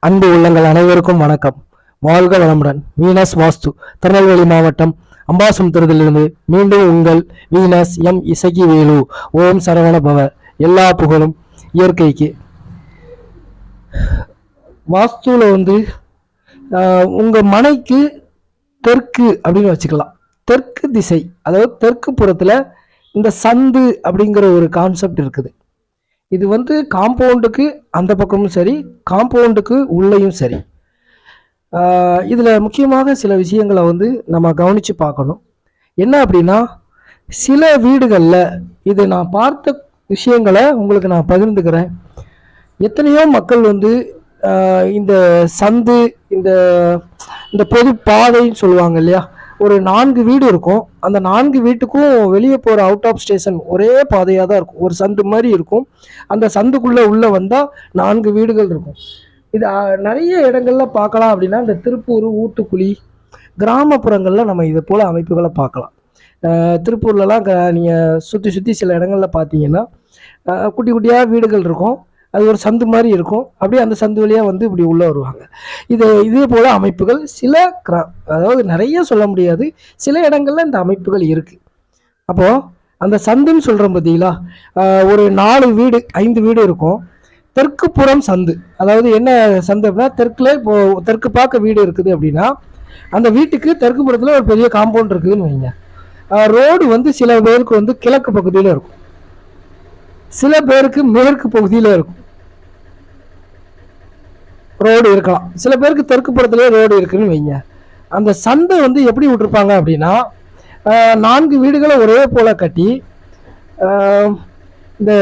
அன்பு உள்ளங்கள் அனைவருக்கும் வணக்கம். வாழ்க வளமுடன். வீனஸ் வாஸ்து திருநெல்வேலி மாவட்டம் அம்பாசமுத்திரத்திலிருந்து மீண்டும் உங்கள் வீனஸ் எம் இசகி வேலு ஓம் சரவண பவ. எல்லா புகழும் இயற்கைக்கு. வாஸ்துவில் வந்து ஆஹ், உங்க மனைக்கு தெற்கு அப்படின்னு வச்சுக்கலாம். தெற்கு திசை அதாவது தெற்கு புறத்தில் இந்த சந்து அப்படிங்கிற ஒரு கான்செப்ட் இருக்குது. இது வந்து காம்பவுண்டுக்கு அந்த பக்கமும் சரி காம்பவுண்டுக்கு உள்ளேயும் சரி. இதில் முக்கியமாக சில விஷயங்களை வந்து நம்ம கவனித்து பார்க்கணும். என்ன அப்படின்னா சில வீடுகளில் இது நான் பார்த்த விஷயங்களை உங்களுக்கு நான் பகிர்ந்துக்கிறேன். எத்தனையோ மக்கள் வந்து இந்த சந்து இந்த இந்த பொது பாதைன்னு சொல்லுவாங்க இல்லையா? ஒரு நான்கு வீடு இருக்கும். அந்த நான்கு வீட்டுக்கும் வெளியே போகிற அவுட் ஆஃப் ஸ்டேஷன் ஒரே பாதையாக தான் இருக்கும். ஒரு சந்து மாதிரி இருக்கும். அந்த சந்துக்குள்ளே உள்ளே வந்தால் நான்கு வீடுகள் இருக்கும். இது நிறைய இடங்கள்ல பார்க்கலாம் அப்படின்னா இந்த திருப்பூர் ஊத்துக்குழி கிராமப்புறங்களில் நம்ம இது போல் அமைப்புகளை பார்க்கலாம். திருப்பூர்லலாம் க நீங்கள் சுற்றி சுற்றி சில இடங்களில் பார்த்தீங்கன்னா குட்டி குட்டியாக வீடுகள் இருக்கும். அது ஒரு சந்து மாதிரி இருக்கும். அப்படியே அந்த சந்து வழியாக வந்து இப்படி உள்ளே வருவாங்க. இது இதே போல் அமைப்புகள் சில கிரா அதாவது நிறைய சொல்ல முடியாது. சில இடங்களில் இந்த அமைப்புகள் இருக்குது அப்போது அந்த சந்துன்னு சொல்கிறோம் பார்த்தீங்களா ஒரு நாலு வீடு ஐந்து வீடு இருக்கும். தெற்கு புறம் சந்து. அதாவது என்ன சந்து அப்படின்னா தெற்கில் இப்போது தெற்கு பார்க்க வீடு இருக்குது அப்படின்னா அந்த வீட்டுக்கு தெற்கு புறத்தில் ஒரு பெரிய காம்பவுண்ட் இருக்குதுன்னு வைங்க. ரோடு வந்து சில பேருக்கு வந்து கிழக்கு பகுதியில் இருக்கும். சில பேருக்கு மேற்கு பகுதியில் இருக்கும். ரோடு இருக்கலாம். சில பேருக்கு தெற்கு புறத்துலேயே ரோடு இருக்குன்னு வைங்க. அந்த சந்தை வந்து எப்படி விட்டுருப்பாங்க அப்படின்னா நான்கு வீடுகளை ஒரே போல் கட்டி இந்த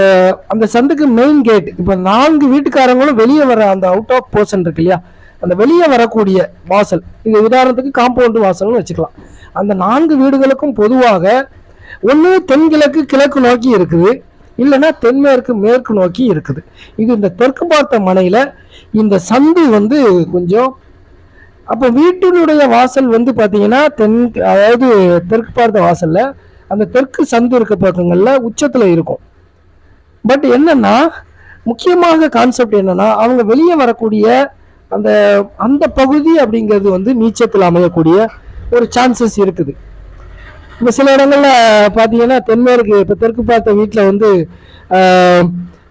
அந்த சந்துக்கு மெயின் கேட் இப்போ நான்கு வீட்டுக்காரங்களும் வெளியே வர அந்த அவுட் ஆஃப் போர்ஷன் இருக்கு இல்லையா? அந்த வெளியே வரக்கூடிய வாசல் இது உதாரணத்துக்கு காம்பவுண்டு வாசல்னு வச்சுக்கலாம். அந்த நான்கு வீடுகளுக்கும் பொதுவாக ஒன்று தென்கிழக்கு கிழக்கு நோக்கி இருக்குது. இல்லைன்னா தென்மேற்கு மேற்கு நோக்கி இருக்குது. இது இந்த தெற்கு பார்த்த மனையில் இந்த சந்து வந்து கொஞ்சம் அப்போ வீட்டினுடைய வாசல் வந்து பார்த்தீங்கன்னா தென் அதாவது தெற்கு பார்த்த வாசலில் அந்த தெற்கு சந்து இருக்க பக்கங்களில் உச்சத்தில் இருக்கும். பட் என்னன்னா முக்கியமாக கான்செப்ட் என்னன்னா அவங்க வெளியே வரக்கூடிய அந்த அந்த பகுதி அப்படிங்கிறது வந்து நீச்சத்தில் அமையக்கூடிய ஒரு சான்சஸ் இருக்குது. இப்போ சில இடங்களில் பார்த்தீங்கன்னா தென்மேற்கு இப்போ தெற்கு பார்த்த வீட்டில் வந்து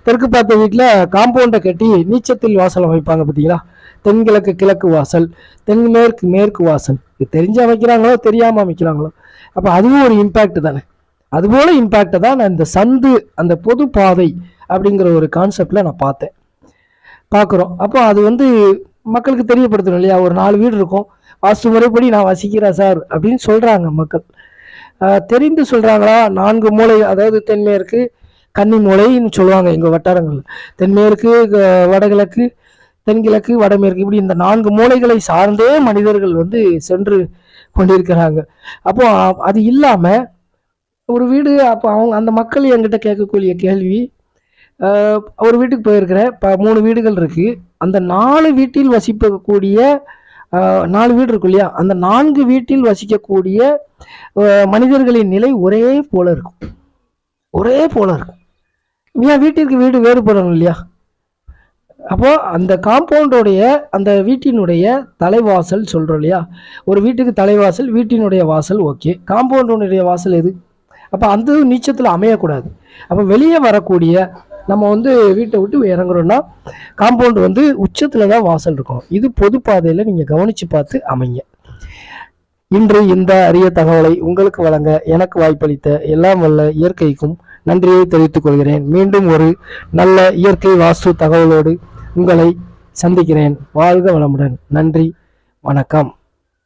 தெற்கு பார்த்த வீட்டில் காம்பவுண்டை கட்டி நீச்சத்தில் வாசல் அமைப்பாங்க பார்த்தீங்களா தென்கிழக்கு கிழக்கு வாசல் தென்மேற்கு மேற்கு வாசல். இது தெரிஞ்சு அமைக்கிறாங்களோ தெரியாமல் அமைக்கிறாங்களோ? அப்போ அதுவும் ஒரு இம்பேக்ட் தானே. அதுபோல் இம்பேக்டை தான் நான் இந்த சந்து அந்த பொது பாதை அப்படிங்கிற ஒரு கான்செப்டில் நான் பார்த்தேன். பார்க்குறோம். அப்போ அது வந்து மக்களுக்கு தெரியப்படுத்தணும் இல்லையா? ஒரு நாலு வீடு இருக்கும். வாஸ்து முறைப்படி நான் வசிக்கிறேன் சார் அப்படின்னு சொல்கிறாங்க மக்கள். தெரிந்து சொல்கிறாங்களா நான்கு மூலை அதாவது தென்மேற்கு கன்னி மூலைன்னு சொல்லுவாங்க எங்கள் வட்டாரங்கள் தென்மேற்கு க- வடகிழக்கு தென்கிழக்கு வடமேற்கு இப்படி இந்த நான்கு மூலைகளை சார்ந்தே மனிதர்கள் வந்து சென்று கொண்டிருக்கிறாங்க. அப்போ அது இல்லாமல் ஒரு வீடு அப்போ அவங்க அந்த மக்கள் என்கிட்ட கேட்கக்கூடிய கேள்வி ஒரு வீட்டுக்கு போயிருக்கிறேன் இப்போ மூணு வீடுகள் இருக்குது அந்த நாலு வீட்டில் வசிக்கக்கூடிய நாலு வீடு இருக்கும் இல்லையா? அந்த நான்கு வீட்டில் வசிக்கக்கூடிய மனிதர்களின் நிலை ஒரே போல இருக்கும். ஒரே போல இருக்கும். ஏன் வீட்டிற்கு வீடு வேறுபடணும் இல்லையா? அப்போ அந்த காம்பவுண்டோடைய அந்த வீட்டினுடைய தலைவாசல் சொல்கிறோம் இல்லையா? ஒரு வீட்டுக்கு தலைவாசல் வீட்டினுடைய வாசல் ஓகே. காம்பவுண்டுடைய வாசல் எது? அப்போ அந்த நீச்சத்தில் அமையக்கூடாது. அப்போ வெளியே வரக்கூடிய நம்ம வந்து வீட்டை விட்டு இறங்குறோம்னா காம்பவுண்டு வந்து உச்சத்தில் தான் வாசல் இருக்கும். இது பொது பாதையில் நீங்கள் கவனித்து பார்த்து அமைங்க. இன்று இந்த அரிய தகவலை உங்களுக்கு வழங்க எனக்கு வாய்ப்பளித்த எல்லாம் வல்ல இயற்கைக்கும் நன்றியை தெரிவித்துக் கொள்கிறேன். மீண்டும் ஒரு நல்ல இயற்கை வாஸ்து தகவலோடு உங்களை சந்திக்கிறேன். வாழ்க வளமுடன். நன்றி. வணக்கம்.